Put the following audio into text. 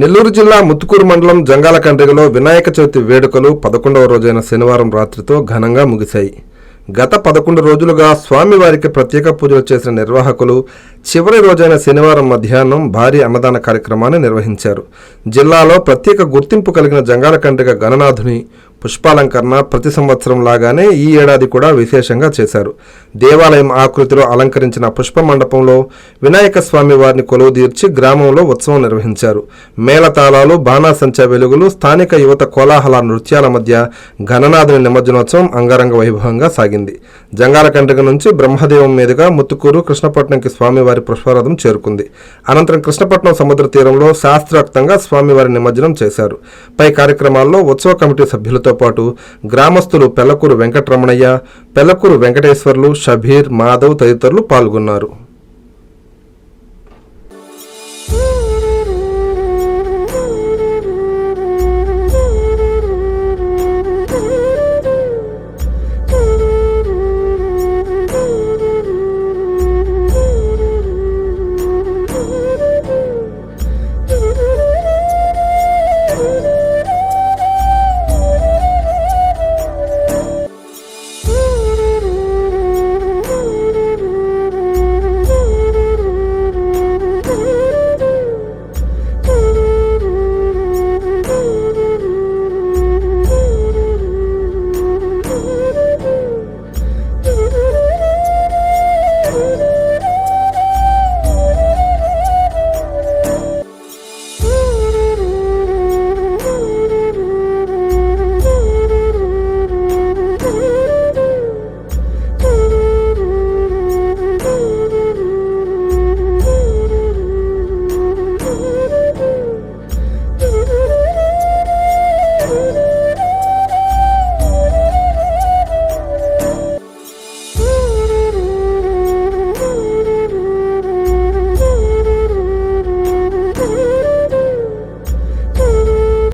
నెల్లూరు జిల్లా ముత్తుకూరు మండలం జంగాలకండ్రిగలో వినాయక చవితి వేడుకలు పదకొండవ రోజైన శనివారం రాత్రితో ఘనంగా ముగిశాయి. గత పదకొండు రోజులుగా స్వామివారికి ప్రత్యేక పూజలు చేసిన నిర్వాహకులు చివరి రోజైన శనివారం మధ్యాహ్నం భారీ అన్నదాన కార్యక్రమాన్ని నిర్వహించారు. జిల్లాలో ప్రత్యేక గుర్తింపు కలిగిన జంగాలకండ్రిగ గణనాథుని పుష్పాలంకరణ ప్రతి సంవత్సరం లాగానే ఈ ఏడాది కూడా విశేషంగా చేశారు. దేవాలయం ఆకృతిలో అలంకరించిన పుష్ప మండపంలో వినాయక స్వామి వారిని కొలువుదీర్చి గ్రామంలో ఉత్సవం నిర్వహించారు. మేళతాళాలు బాణాసంచా వెలుగులు స్థానిక యువత కోలాహల నృత్యాల మధ్య గణనాథుని నిమజ్జనోత్సవం అంగరంగ వైభవంగా సాగింది. జంగాలకండ్రిగ నుంచి బ్రహ్మదేవం మీదుగా ముత్తుకూరు కృష్ణపట్నంకి స్వామివారి పుష్పరథం చేరుకుంది. అనంతరం కృష్ణపట్నం సముద్ర తీరంలో శాస్త్రోక్తంగా స్వామివారి నిమజ్జనం చేశారు. పై కార్యక్రమాల్లో ఉత్సవ కమిటీ సభ్యులతో పాటు గ్రామస్తులు పెళ్ళకూరు వెంకటరమణయ్య పెళ్ళకూరు వెంకటేశ్వర్లు షబీర్ మాధవ్ తదితరులు పాల్గొన్నారు.